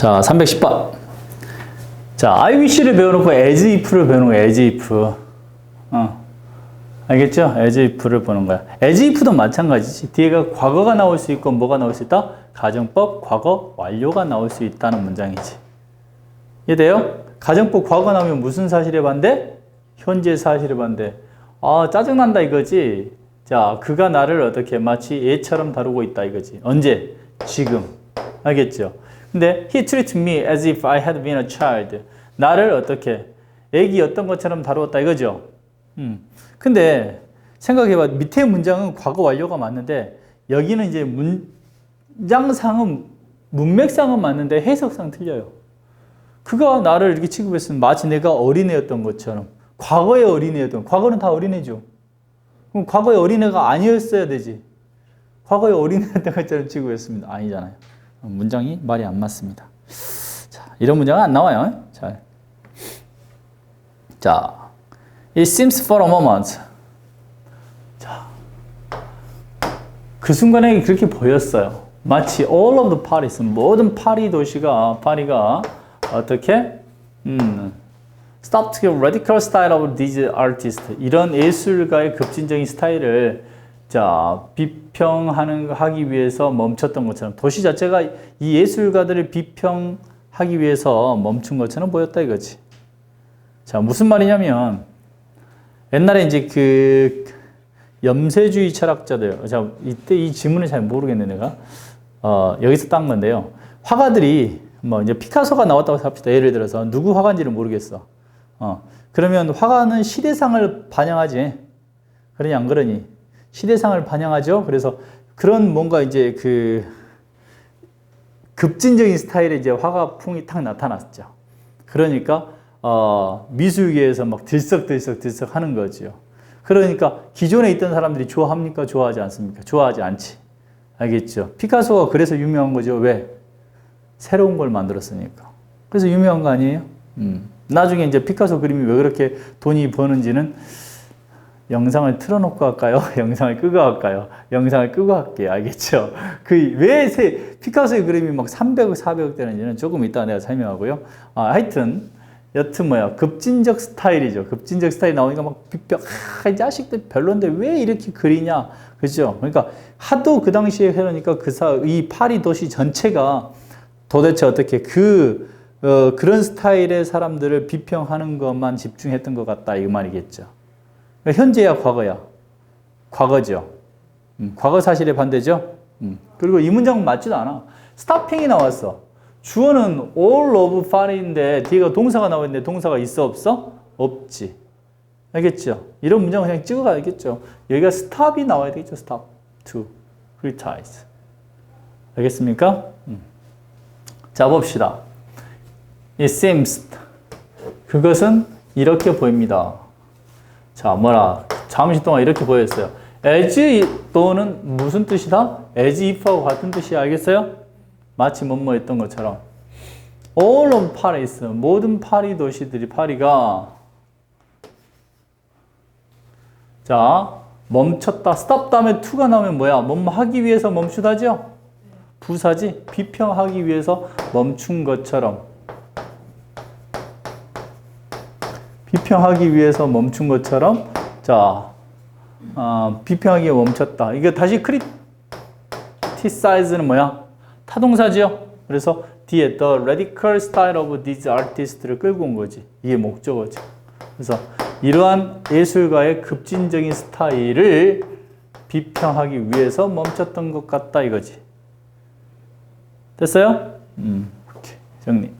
자, 310번. 자, I wish를 배워놓고 as if를 배우는 거야, as if. 어. 알겠죠? as if를 보는 거야. as if도 마찬가지지. 뒤에가 과거가 나올 수 있고 뭐가 나올 수 있다? 가정법 과거 완료가 나올 수 있다는 문장이지. 이해돼요? 가정법 과거 나오면 무슨 사실에 반대? 현재 사실에 반대. 아, 짜증난다 이거지. 자, 그가 나를 어떻게 마치 애처럼 다루고 있다 이거지. 언제? 지금. 알겠죠? 근데 he treated me as if I had been a child. 나를 어떻게 애기였던 것처럼 다루었다 이거죠. 음. 근데 생각해봐. 밑에 문장은 과거 완료가 맞는데 여기는 이제 문장상은 문맥상은 맞는데 해석상 틀려요. 그가 나를 이렇게 취급했으면 마치 내가 어린애였던 것처럼 과거의 어린애였던 과거는 다 어린애죠. 그럼 과거의 어린애가 아니었어야 되지. 과거의 어린애였던 것처럼 취급했습니다. 아니잖아요. 문장이 말이 안 맞습니다. 자, 이런 문장은 안 나와요. 자, 자, it seems for a moment. 자, 그 순간에 그렇게 보였어요. 마치 all of the parties, 모든 파리 도시가 파리가 어떻게 음, stop the radical style of these artists 이런 예술가의 급진적인 스타일을 자 비평하는 하기 위해서 멈췄던 것처럼 도시 자체가 이 예술가들을 비평하기 위해서 멈춘 것처럼 보였다 이거지. 자 무슨 말이냐면 옛날에 이제 그 염세주의 철학자들 자 이때 이 지문을 잘 모르겠네 내가 어, 여기서 딴 건데요. 화가들이 뭐 이제 피카소가 나왔다고 합시다. 예를 들어서 누구 화가인지를 모르겠어. 어, 그러면 화가는 시대상을 반영하지. 그러니 안 그러니? 시대상을 반영하죠. 그래서 그런 뭔가 이제 그 급진적인 스타일의 이제 화가풍이 탁 나타났죠. 그러니까 어, 미술계에서 막 들썩들썩 들썩 하는 거지요. 그러니까 기존에 있던 사람들이 좋아합니까? 좋아하지 않습니까? 좋아하지 않지. 알겠죠? 피카소가 그래서 유명한 거죠. 왜? 새로운 걸 만들었으니까. 그래서 유명한 거 아니에요? 음. 나중에 이제 피카소 그림이 왜 그렇게 돈이 버는지는 영상을 틀어놓고 할까요? 영상을 끄고 할까요? 영상을 끄고 할게요. 알겠죠? 그왜 피카소의 그림이 막 300억, 400억 되는지는 조금 이따 내가 설명하고요. 아, 하여튼 여튼 뭐야 급진적 스타일이죠. 급진적 스타일 나오니까 막 비벼 아, 이 자식들 별론데 왜 이렇게 그리냐, 그죠? 그러니까 하도 그 당시에 그러니까 그 사 이 파리 도시 전체가 도대체 어떻게 그 어, 그런 스타일의 사람들을 비평하는 것만 집중했던 것 같다 이 말이겠죠. 그러니까 현재야 과거야, 과거죠. 음, 과거 사실의 반대죠. 음. 그리고 이 문장은 맞지도 않아. 스타핑이 나왔어. 주어는 all of fire인데 뒤가 동사가 나와있는데 동사가 있어 없어? 없지. 알겠죠? 이런 문장 그냥 찍어가야겠죠. 여기가 stop이 나와야 되겠죠. stop, to, criticize. 알겠습니까? 음. 자 봅시다. It seems 그것은 이렇게 보입니다. 자 뭐라 잠시 동안 이렇게 보였어요. as 또는 무슨 뜻이다? as if하고 같은 뜻이 알겠어요? 마치 뭐뭐 했던 것처럼 all of Paris 모든 파리 도시들이 파리가 자 멈췄다 stop 다음에 to가 나오면 뭐야 뭐뭐 하기 위해서 멈추다죠 부사지 비평하기 위해서 멈춘 것처럼 비평하기 위해서 멈춘 것처럼 자 어, 비평하기 위해 멈췄다 이게 다시 크리티사이즈는 뭐야 타동사지요. 그래서 뒤에 the radical style of these artists를 끌고 온 거지. 이게 목적어죠. 그래서 이러한 예술가의 급진적인 스타일을 비평하기 위해서 멈췄던 것 같다 이거지. 됐어요? 음, 오케이. 정리.